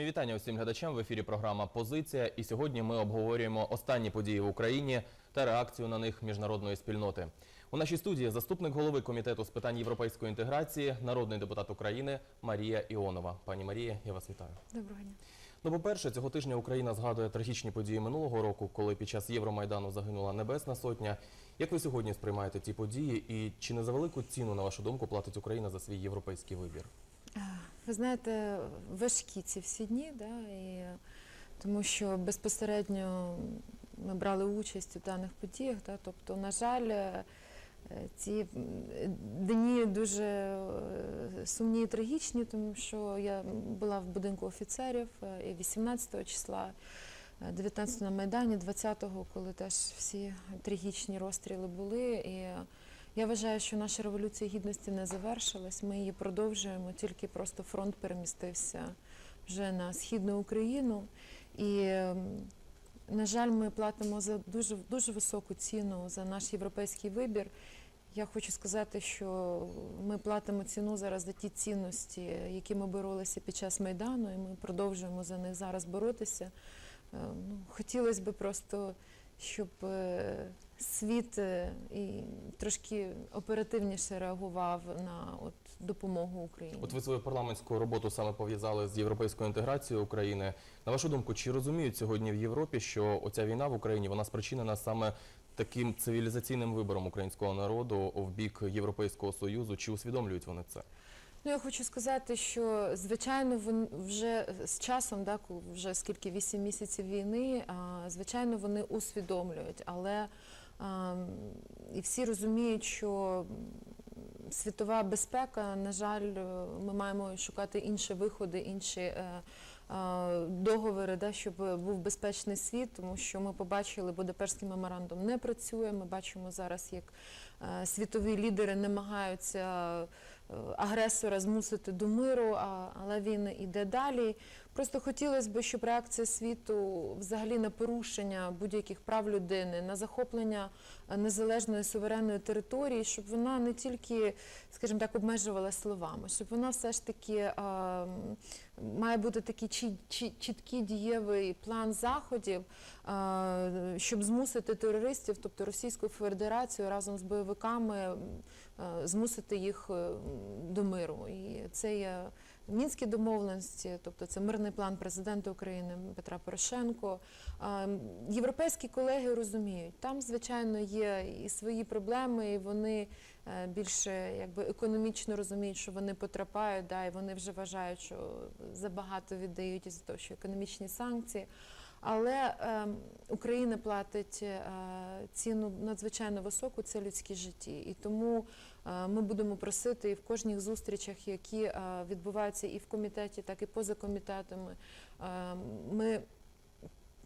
Мої вітання усім глядачам в ефірі. Програма Позиція. І сьогодні ми обговорюємо останні події в Україні та реакцію на них міжнародної спільноти. У нашій студії заступник голови комітету з питань європейської інтеграції, народний депутат України Марія Іонова. Пані Марія, я вас вітаю. Доброго дня. Ну, по-перше, цього тижня Україна згадує трагічні події минулого року, коли під час Євромайдану загинула Небесна Сотня. Як ви сьогодні сприймаєте ці події, і чи не за велику ціну, на вашу думку, платить Україна за свій європейський вибір? Ви знаєте, важкі ці всі дні, да, і, тому що безпосередньо ми брали участь у даних подіях. Да, тобто, на жаль, е, ці дні дуже е, сумні і трагічні, тому що я була в будинку офіцерів е, і 18 числа. 19 на Майдані, 20-го, коли теж всі трагічні розстріли були. І я вважаю, що наша революція гідності не завершилась. Ми її продовжуємо, тільки просто фронт перемістився вже на східну Україну. І, ем, на жаль, ми платимо за дуже, дуже високу ціну за наш європейський вибір. Я хочу сказати, що ми платимо ціну зараз за ті цінності, які ми боролися під час Майдану, і ми продовжуємо за них зараз боротися. Е, Ну, хотілося б просто, щоб е, світ е, і трошки оперативніше реагував на от, допомогу Україні. От ви свою парламентську роботу саме пов'язали з європейською інтеграцією України. На вашу думку, чи розуміють сьогодні в Європі, що оця війна в Україні вона спричинена саме таким цивілізаційним вибором українського народу в бік Європейського союзу? Чи усвідомлюють вони це? Ну, я хочу сказати, що звичайно, вже з часом, да, вже скільки 8 місяців війни, звичайно, вони усвідомлюють, але і всі розуміють, що світова безпека, на жаль, е, ми маємо шукати інші виходи, інші е, е, договори, да, щоб був безпечний світ, тому що ми побачили, Будапештський меморандум не працює. Ми бачимо зараз, як світові лідери намагаються агресора змусити до миру, але він іде далі. Просто хотілося б, щоб реакція світу взагалі на порушення будь-яких прав людини, на захоплення е, незалежної суверенної території, щоб вона не тільки, скажімо так, обмежувала словами, щоб вона все ж таки е, м, має бути такий чі- чі- чіткий дієвий план заходів, е, щоб змусити терористів, тобто Російську Федерацію разом з бойовиками, е, змусити їх е, до миру. І це є мінські домовленості, тобто це мирний план президента України Петра Порошенко. Європейські колеги розуміють, там, звичайно, є і свої проблеми, і вони е, більше якби економічно розуміють, що вони потрапають, да, і вони вже вважають, що забагато віддають із-за того, що економічні санкції. Але е, Україна платить е, ціну надзвичайно високу, це людські житті. І тому ми будемо просити і в кожних зустрічах, які е, відбуваються і в комітеті, так і поза комітетами. Е, ми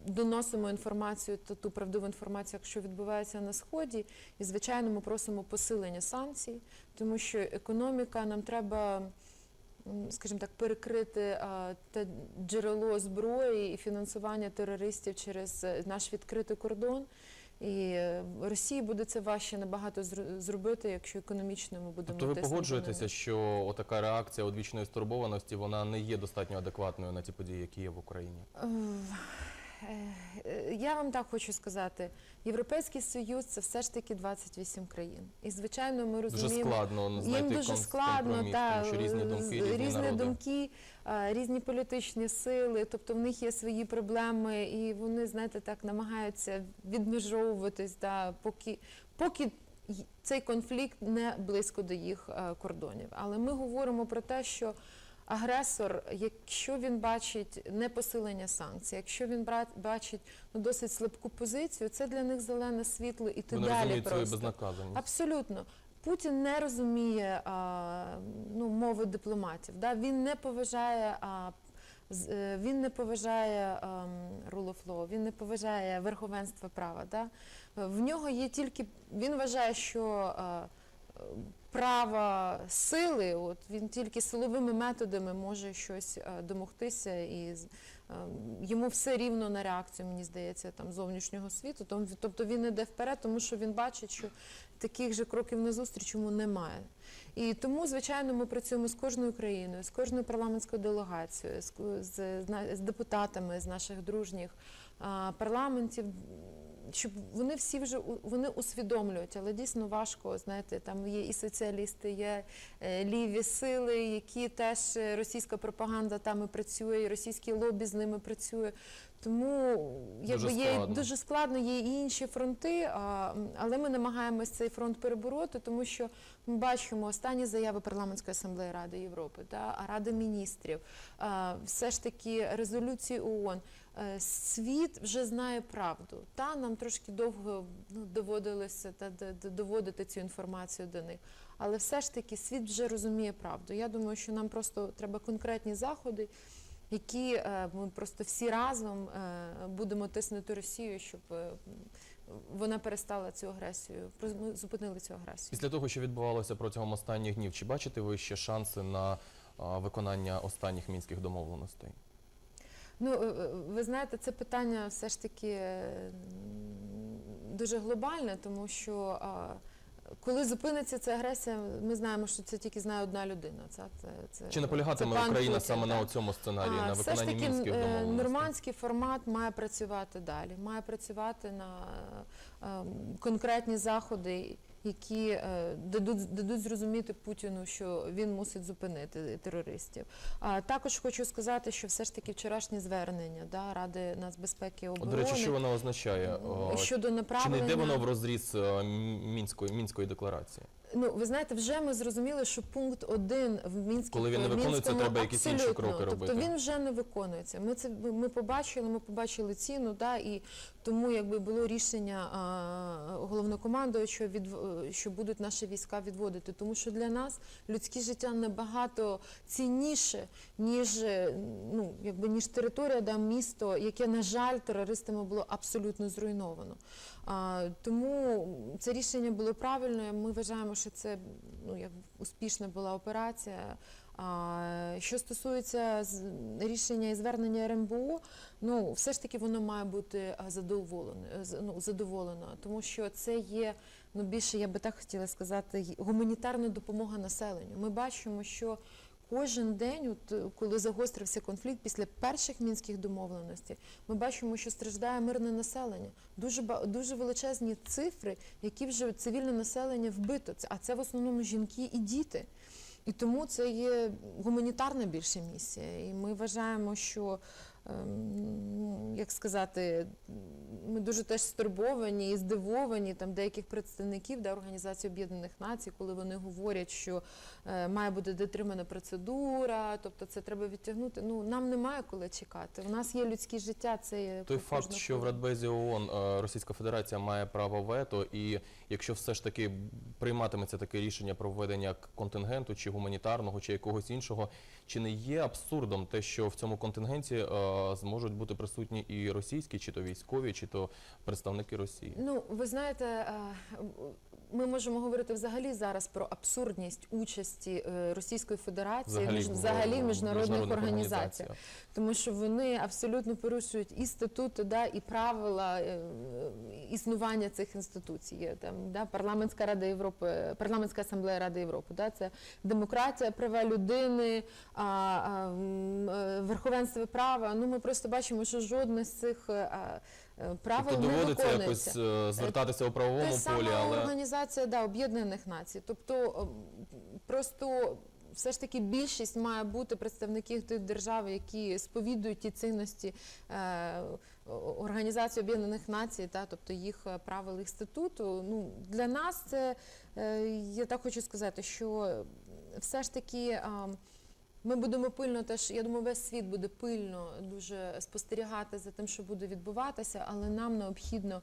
доносимо інформацію, ту, ту правдиву інформацію, якщо відбувається на сході, і звичайно, ми просимо посилення санкцій, тому що економіка нам треба. Скажімо так, перекрити а, те джерело зброї і фінансування терористів через е, наш відкритий кордон. І е, Росії буде це важче набагато зр- зробити, якщо економічно ми будемо Тобто ви погоджуєтеся, що отака реакція одвічної стурбованості вона не є достатньо адекватною на ті події, які є в Україні? Я вам так хочу сказати: Європейський Союз це все ж таки 28 країн. І звичайно, ми Дуже розуміємо. складно знайти Їм дуже складно, та, тому що різні думки, різні, різні думки, різні політичні сили, тобто в них є свої проблеми, і вони, знаєте, так намагаються відмежовуватись, да, поки, поки цей конфлікт не близько до їх е, кордонів. Але ми говоримо про те, що агресор, якщо він бачить не посилення санкцій, якщо він бачить ну, досить слабку позицію, це для них зелене світло і ти Вони далі розуміють свою просто. безнаказаність. Абсолютно. Путін не розуміє а, ну, мови дипломатів. Да? Він не поважає. А, е, він не поважає ем, rule of law, він не поважає верховенство права. Да? В нього є тільки він вважає, що е, е, права сили, от він тільки силовими методами може щось е, домогтися і е, йому все рівно на реакцію, мені здається, там зовнішнього світу. Тобто він іде вперед, тому що він бачить, що таких же кроків назустріч йому немає. І тому, звичайно, ми працюємо з кожною країною, з кожною парламентською делегацією, з, з, з депутатами з наших дружніх а, парламентів, щоб вони всі вже вони усвідомлюють, але дійсно важко. Знаєте, там є і соціалісти, є е, ліві сили, які теж е, російська пропаганда там працює, і російський лобі з ними працює. Тому якби є складно. дуже складно, є і інші фронти, а, але ми намагаємось цей фронт перебороти, тому що ми бачимо останні заяви парламентської асамблеї Ради Європи та Ради міністрів, а, все ж таки резолюції ООН. Е, Світ вже знає правду. Та нам трошки довго ну, доводилося та доводити цю інформацію до них. Але все ж таки світ вже розуміє правду. Я думаю, що нам просто треба конкретні заходи, які е, ми просто всі разом е, будемо тиснути Росію, щоб е, вона перестала цю агресію, ми зупинили цю агресію. Після того, що відбувалося протягом останніх днів, чи бачите ви ще шанси на виконання останніх мінських домовленостей? Ну, ви знаєте, це питання все ж таки дуже глобальне, тому що коли зупиниться ця агресія, ми знаємо, що це тільки знає одна людина. Це, це, це, Чи наполягатиме це Україна Путін, саме на цьому сценарії, А, на все ж таки мінських е, домовленостей? нормандський формат має працювати далі, має працювати на е, конкретні заходи, які е, дадуть, дадуть зрозуміти Путіну, що він мусить зупинити терористів. А також хочу сказати, що все ж таки вчорашнє звернення да, Ради нацбезпеки і оборони До речі, що воно означає? О, щодо Чи не йде воно в розріз е, мінської, мінської декларації? Ну, ви знаєте, вже ми зрозуміли, що пункт один в Мінській Коли він не виконується, Мінському треба якісь інші кроки робити. Тобто він вже не виконується. Ми це ми побачили, ми побачили ціну, да, і тому якби було рішення головнокомандуючого від що будуть наші війська відводити. Тому що для нас людське життя набагато цінніше, ніж е, ну якби ніж територія, да, місто, яке на жаль терористами було абсолютно зруйновано. А, тому це рішення було правильне. Ми вважаємо, що це ну як успішна була операція. Що стосується рішення і звернення РНБО, ну все ж таки воно має бути а, задоволене, з- ну, задоволено, тому що це є ну більше, я би так хотіла сказати, гуманітарна допомога населенню. Ми бачимо, що Кожен день, от, е, коли загострився конфлікт після перших мінських домовленостей, ми бачимо, що страждає мирне населення. Дуже дуже величезні цифри, які вже цивільне населення вбито. А це в основному жінки і діти. І тому це є гуманітарна більше місія. І ми вважаємо, що як сказати, ми дуже теж стурбовані і здивовані там деяких представників да, Організації Об'єднаних Націй, коли вони говорять, що е, має бути дотримана процедура, тобто це треба відтягнути. Ну нам немає коли чекати. У нас є людське життя. Це є Той факт, що в. Радбезі ООН е, Російська Федерація має право вето, і якщо все ж таки прийматиметься таке рішення про введення контингенту чи гуманітарного, чи якогось іншого, чи не є абсурдом те, що в цьому контингенті е, зможуть бути присутні і російські, чи то військові, чи то представники Росії? Ну, ви знаєте, е, ми можемо говорити взагалі зараз про абсурдність участі е, Російської Федерації між- взагалі в міжнародних міжнародних організаціях, тому що вони абсолютно порушують і статути, да, і правила е, існування цих інституцій. Є там да, парламентська рада Європи, парламентська асамблея Ради Європи. Да, це демократія, права людини, е, верховенство права. Ну ми просто бачимо, що жодне з цих е, е, правил Тобто не доводиться виконується. якось е, звертатися у правовому Те полі, але організація да, Об'єднаних Націй. Тобто просто все ж таки більшість має бути представників тих держав, які сповідують ті цінності е, Організації Об'єднаних Націй, та, тобто їх е, правил, їх статуту. Ну, для нас це, е, я так хочу сказати, що все ж таки. ем, ми будемо пильно теж, я думаю, весь світ буде пильно дуже спостерігати за тим, що буде відбуватися, але нам необхідно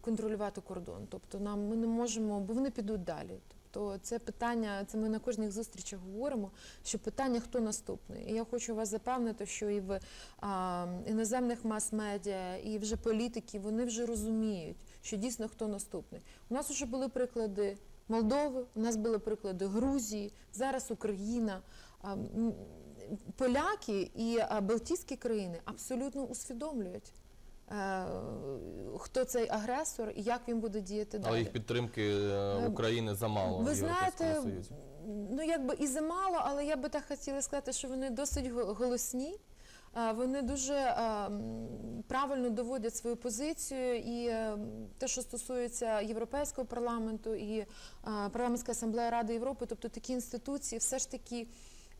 контролювати кордон. Тобто нам ми не можемо, бо вони підуть далі. Тобто це питання, це ми на кожних зустрічах говоримо, що питання хто наступний. І я хочу вас запевнити, що і в а, іноземних мас-медіа, і вже політики вони вже розуміють, що дійсно хто наступний. У нас вже були приклади Молдови, у нас були приклади Грузії, зараз Україна. Поляки і Балтійські країни абсолютно усвідомлюють, е, хто цей агресор і як він буде діяти далі. Але їх підтримки е, України замало Ви знаєте, ну якби і замало, але я би так хотіла сказати, що вони досить го- голосні. А, Вони дуже правильно доводять свою позицію, і е, те, що стосується Європейського парламенту і парламентська асамблея Ради Європи, тобто такі інституції, все ж таки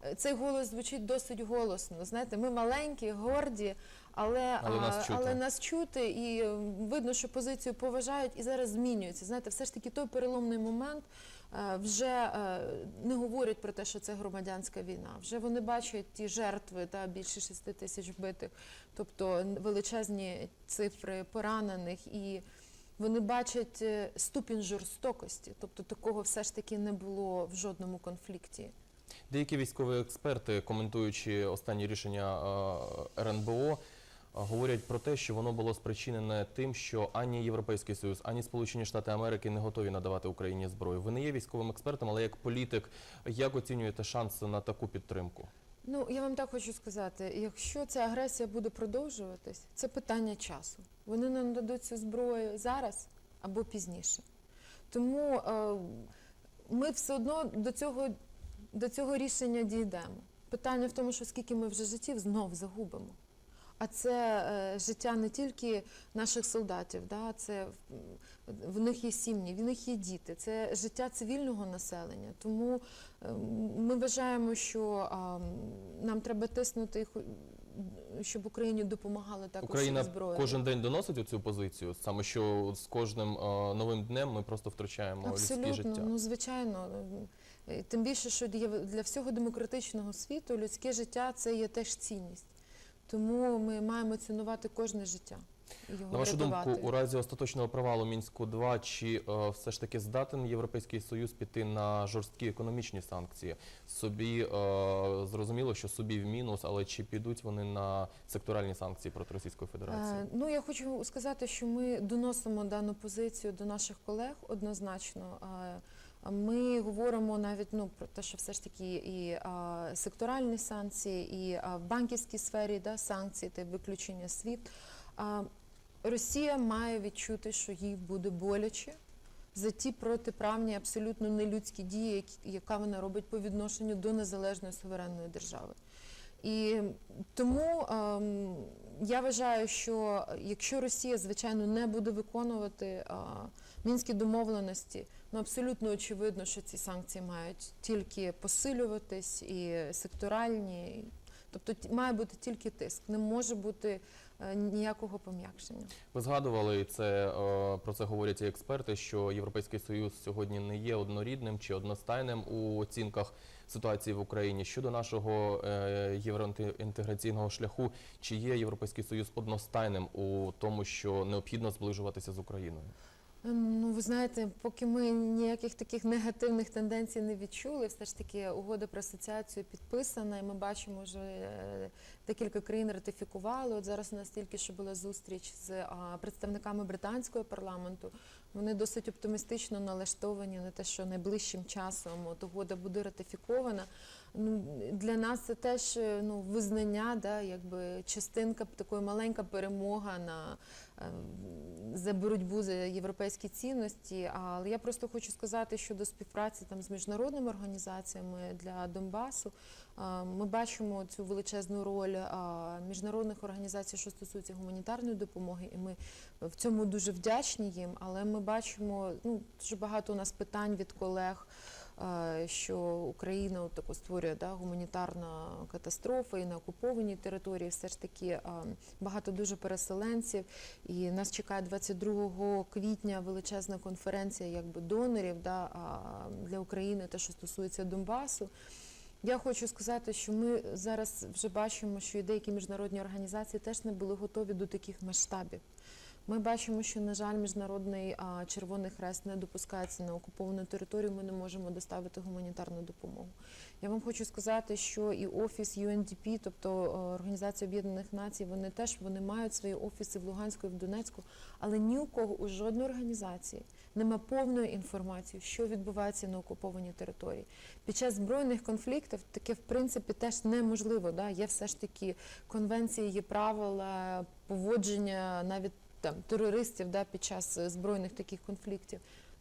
е, цей голос звучить досить голосно. Знаєте, ми маленькі, горді, але, Але нас чути. але нас чути, і видно, що позицію поважають і зараз змінюється. Знаєте, все ж таки той переломний момент е, вже е, не говорять про те, що це громадянська війна. Вже вони бачать ті жертви та більше 6 тисяч вбитих, тобто величезні цифри поранених і. Вони бачать е, ступінь жорстокості, тобто такого все ж таки не було в жодному конфлікті. Деякі військові експерти, коментуючи останні рішення РНБО, говорять про те, що воно було спричинене тим, що ані Європейський Союз, ані Сполучені Штати Америки не готові надавати Україні зброю. Ви не є військовим експертом, але як політик, як оцінюєте шанси на таку підтримку? Ну, я вам так хочу сказати, якщо ця агресія буде продовжуватись, це питання часу. Вони нам дадуть цю зброю зараз або пізніше. Тому е, ми все одно до цього, до цього рішення дійдемо. Питання в тому, що скільки ми вже життів знов загубимо. А це е, життя не тільки наших солдатів, да, це в- них є сім'ї, в них є діти, це життя цивільного населення. Тому е, ми вважаємо, що нам треба тиснути, щоб Україні допомагали також Україна зброєю. кожен день доносить цю позицію, саме що з кожним е, новим днем ми просто втрачаємо людське життя. ну звичайно. Е, Тим більше, що для всього демократичного світу людське життя це є теж цінність. Тому ми маємо цінувати кожне життя. і Його На вашу рятувати. думку, у разі остаточного провалу мінську 2 чи е, все ж таки здатен Європейський Союз піти на жорсткі економічні санкції? Собі е, зрозуміло, що собі в мінус, але чи підуть вони на секторальні санкції проти Російської Федерації? Е, Ну я хочу сказати, що ми доносимо дану позицію до наших колег однозначно. Е, Ми говоримо навіть ну про те, що все ж таки і а, секторальні санкції, і а, в банківській сфері да, санкції та виключення SWIFT. А, Росія має відчути, що їй буде боляче за ті протиправні, абсолютно нелюдські дії, які, яка вона робить по відношенню до незалежної суверенної держави. І тому ем, я вважаю, що якщо Росія, звичайно, не буде виконувати а, мінські домовленості, ну абсолютно очевидно, що ці санкції мають тільки посилюватись і секторальні. Тобто має бути тільки тиск, не може бути е, ніякого пом'якшення. Ви згадували і це е, про це говорять і експерти, що Європейський Союз сьогодні не є однорідним чи одностайним у оцінках ситуації в Україні щодо нашого е, євроінтеграційного шляху. Чи є Європейський Союз одностайним у тому, що необхідно зближуватися з Україною? Ну, ви знаєте, поки ми ніяких таких негативних тенденцій не відчули, все ж таки угода про асоціацію підписана, і ми бачимо, вже е, декілька країн ратифікували. От зараз у нас тільки що була зустріч з представниками британського парламенту. Вони досить оптимістично налаштовані на те, що найближчим часом от угода буде ратифікована. Ну, для нас це теж е, ну, визнання, да, якби частинка, такої маленька перемога на е, за боротьбу за європейські цінності. Але я просто хочу сказати щодо співпраці там з міжнародними організаціями для Донбасу. Ми бачимо цю величезну роль міжнародних організацій, що стосується гуманітарної допомоги, і ми в цьому дуже вдячні їм. Але ми бачимо ну дуже багато у нас питань від колег. Що Україна от таку створює да, гуманітарна катастрофа і на окупованій території все ж таки багато дуже переселенців. І нас чекає 22 квітня величезна конференція якби донорів да, для України, те, що стосується Донбасу. Я хочу сказати, що ми зараз вже бачимо, що і деякі міжнародні організації теж не були готові до таких масштабів. Ми бачимо, що, на жаль, міжнародний Червоний Хрест не допускається на окуповану територію. Ми не можемо доставити гуманітарну допомогу. Я вам хочу сказати, що і офіс UNDP, тобто е, Організація Об'єднаних Націй, вони теж вони мають свої офіси в Луганську і в Донецьку, але ні у кого у жодної організації нема повної інформації, що відбувається на окупованій території. Під час збройних конфліктів таке в принципі теж неможливо. Да? Є все ж таки конвенції, є правила поводження навіть там терористів да, під час е, збройних таких конфліктів.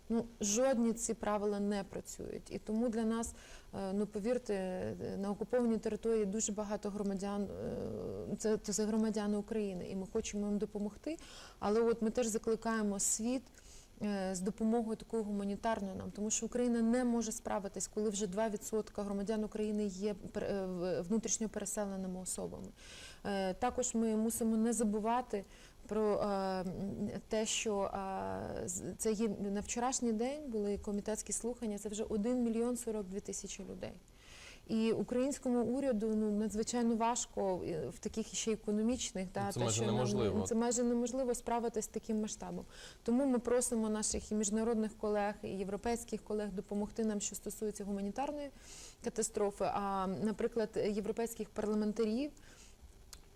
Ну, жодні ці правила не працюють. І тому для нас, е, ну повірте, е, на окупованій території дуже багато громадян, це, це громадяни України, і ми хочемо їм допомогти. Але от ми теж закликаємо світ з допомогою такою гуманітарною нам, тому що Україна не може справитись, коли вже 2% громадян України є е, внутрішньо переселеними особами. Е, Також ми мусимо не забувати про е, те, що е, з- це є на вчорашній день були комітетські слухання. Це вже 1 мільйон 42 тисячі людей. І українському уряду ну надзвичайно важко е, в таких ще економічних Ну, це та, майже що нам- неможливо. це майже неможливо справитися з таким масштабом. Тому ми просимо наших і міжнародних колег і європейських колег допомогти нам, що стосується гуманітарної катастрофи. А наприклад, європейських парламентарів.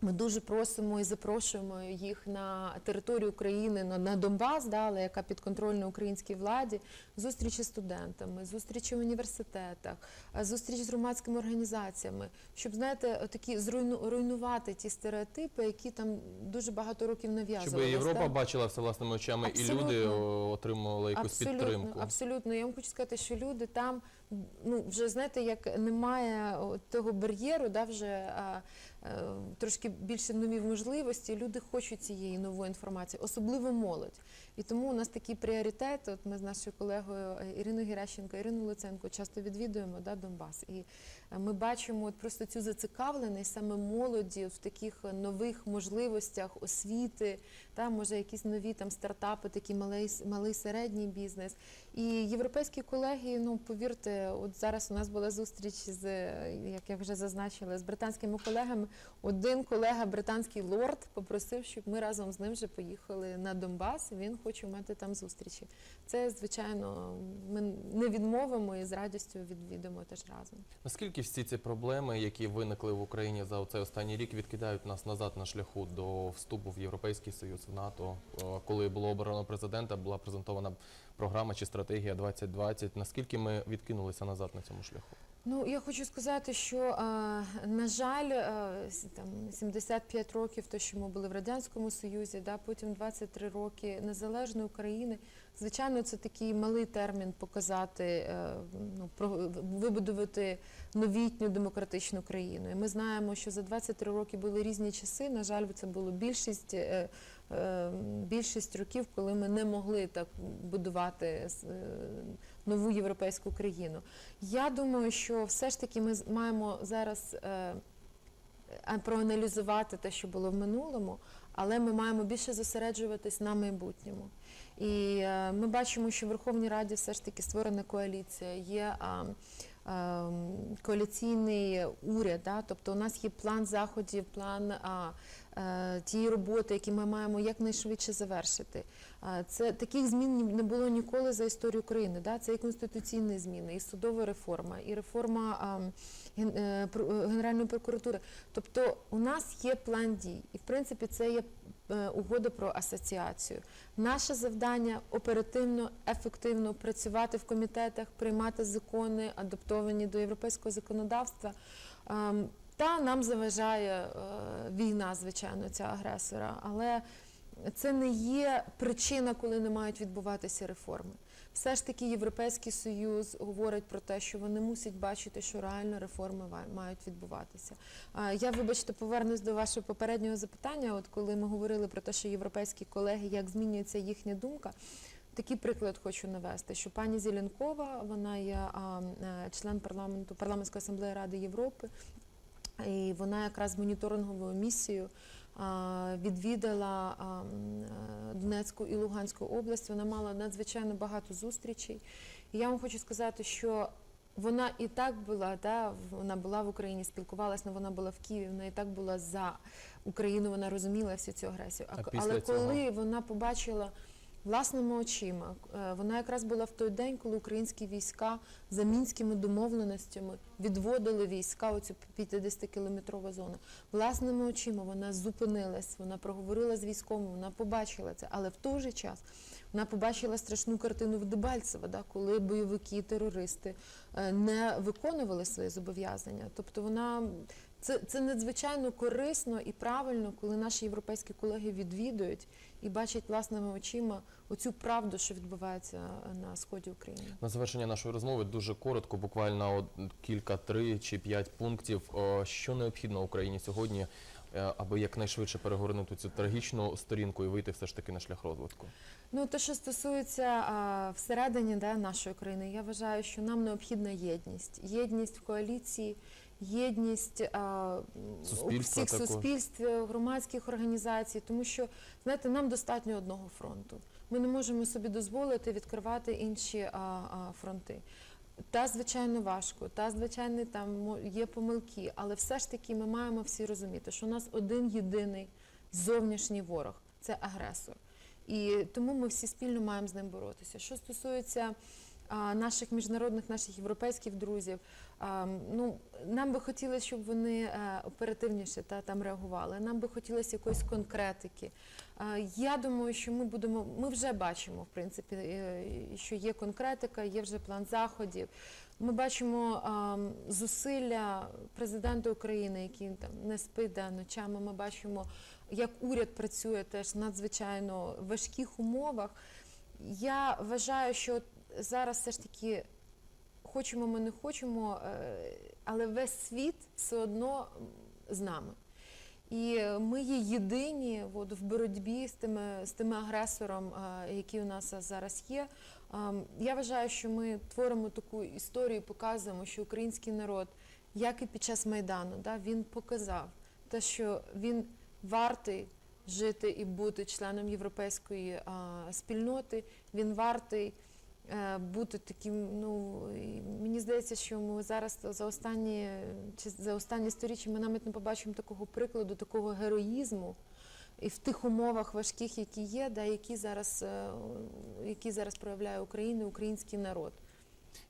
Ми дуже просимо і запрошуємо їх на територію України на, на Донбас, да, але яка підконтрольна українській владі, зустрічі з студентами, зустрічі в університетах, а, зустріч з громадськими організаціями, щоб знаєте, такі зруйну, руйнувати ті стереотипи, які там дуже багато років нав'язувалися. Щоб Європа бачила все власними очами, і люди отримували якусь підтримку. Абсолютно. Я вам хочу сказати, що люди там ну вже знаєте, як немає того бар'єру, да, вже а, а, трошки більше нові можливості. Люди хочуть цієї нової інформації, особливо молодь. І тому у нас такий пріоритет. От ми з нашою колегою е, Іриною Геращенко, Іриною Луценко часто відвідуємо да, Донбас. І е, ми бачимо от просто цю зацікавленість саме молоді в таких нових можливостях освіти, та може якісь нові там стартапи, такий малий малий середній бізнес. І європейські колеги, ну повірте, от зараз у нас була зустріч з е, як я вже зазначила, з британськими колегами. Один колега, британський лорд, попросив, щоб ми разом з ним вже поїхали на Донбас. Він хоче мати там зустрічі. Це звичайно, ми не відмовимо і з радістю відвідимо теж разом. Наскільки всі ці проблеми, які виникли в Україні за цей останній рік, відкидають нас назад на шляху до вступу в Європейський Союз, в НАТО? Коли було обрано президента, була презентована програма чи стратегія 2020. Наскільки ми відкинулися назад на цьому шляху? Ну, я хочу сказати, що е, на жаль, е, там 75 років, то що ми були в радянському союзі, да, потім 23 роки незалежної України. Звичайно, це такий малий термін показати, е, ну вибудувати новітню демократичну країну. І ми знаємо, що за 23 роки були різні часи. На жаль, це було більшість. е, е, Більшість років, коли ми не могли так будувати нову європейську країну. Я думаю, що все ж таки ми маємо зараз проаналізувати те, що було в минулому, але ми маємо більше зосереджуватись на майбутньому. І е, ми бачимо, що в Верховній Раді все ж таки створена коаліція, є а, м, коаліційний уряд, да? тобто у нас є план заходів, план а, е, тієї роботи, які ми маємо якнайшвидше завершити. А, Це таких змін не було ніколи за історію України. Да? Це і конституційні зміни, і судова реформа, і реформа е, е, Генеральної прокуратури. Тобто у нас є план дій, і в принципі це є е, угода про асоціацію. Наше завдання оперативно, ефективно працювати в комітетах, приймати закони, адаптовані до європейського законодавства. Ем, Та нам заважає е, війна, звичайно, ця агресора, але це не є причина, коли не мають відбуватися реформи. Все ж таки Європейський Союз говорить про те, що вони мусять бачити, що реально реформи мають відбуватися. Я, вибачте, повернусь до вашого попереднього запитання. От коли ми говорили про те, що європейські колеги, як змінюється їхня думка. Такий приклад хочу навести, що пані Зеленкова, вона є е, член парламенту парламентської асамблеї Ради Європи, і вона якраз моніторинговою місією відвідала е, Донецьку і Луганську область. Вона мала надзвичайно багато зустрічей. І я вам хочу сказати, що вона і так була, да, вона була в Україні, спілкувалася, але вона була в Києві, вона і так була за Україну, вона розуміла всю цю агресію. А але цього? коли вона побачила власними очима. Е, Вона якраз була в той день, коли українські війська за мінськими домовленостями відводили війська оцю 50-кілометрова зона. Власними очима вона зупинилась, вона проговорила з військовими, вона побачила це, але в той же час вона побачила страшну картину в Дебальцево, да, коли бойовики, терористи е, не виконували свої зобов'язання. Тобто вона це, це надзвичайно корисно і правильно, коли наші європейські колеги відвідують і бачать власними очима оцю правду, що відбувається на сході України. На завершення нашої розмови дуже коротко, буквально от кілька, три чи п'ять пунктів. Що необхідно Україні сьогодні, е, аби якнайшвидше перегорнути цю трагічну сторінку і вийти все ж таки на шлях розвитку? Ну, те, що стосується а, всередині да, нашої країни, я вважаю, що нам необхідна єдність. Єдність в коаліції, єдність а, у всіх суспільств, громадських організацій, тому що знаєте, нам достатньо одного фронту. Ми не можемо собі дозволити відкривати інші а, а, фронти. Та, звичайно, важко, та, звичайно, там є помилки, але все ж таки ми маємо всі розуміти, що у нас один єдиний зовнішній ворог це агресор. І тому ми всі спільно маємо з ним боротися. Що стосується а, наших міжнародних, наших європейських друзів, ну нам би хотілося, щоб вони е, оперативніше та там реагували. Нам би хотілося якоїсь конкретики. Я думаю, що ми будемо. Ми вже бачимо, в принципі, е, що є конкретика, є вже план заходів. Ми бачимо зусилля президента України, який там не спить да, ночами. Ми бачимо, як уряд працює теж в надзвичайно важких умовах. Я вважаю, що зараз все ж таки хочемо ми не хочемо, е, але весь світ все одно з нами. І е, ми є єдині от, в боротьбі з тими, з тими агресором, е, який у нас зараз є. Ем, Я вважаю, що ми творимо таку історію, показуємо, що український народ, як і під час Майдану, да, він показав те, що він вартий жити і бути членом європейської спільноти, він вартий е, бути таким. Ну мені здається, що ми зараз за останні чи за останні сторіччя ми навіть не побачимо такого прикладу, такого героїзму. І в тих умовах важких, які є, да, які зараз, е, які зараз проявляє Україна, український народ.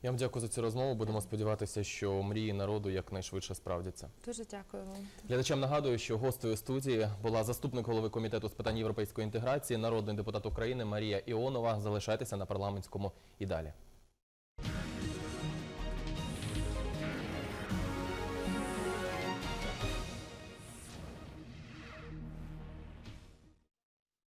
Я вам дякую за цю розмову. Будемо сподіватися, що мрії народу якнайшвидше справдяться. Дуже дякую вам. Глядачам нагадую, що гостею студії була заступник голови комітету з питань європейської інтеграції, народний депутат України Марія Іонова. Залишайтеся на парламентському і далі.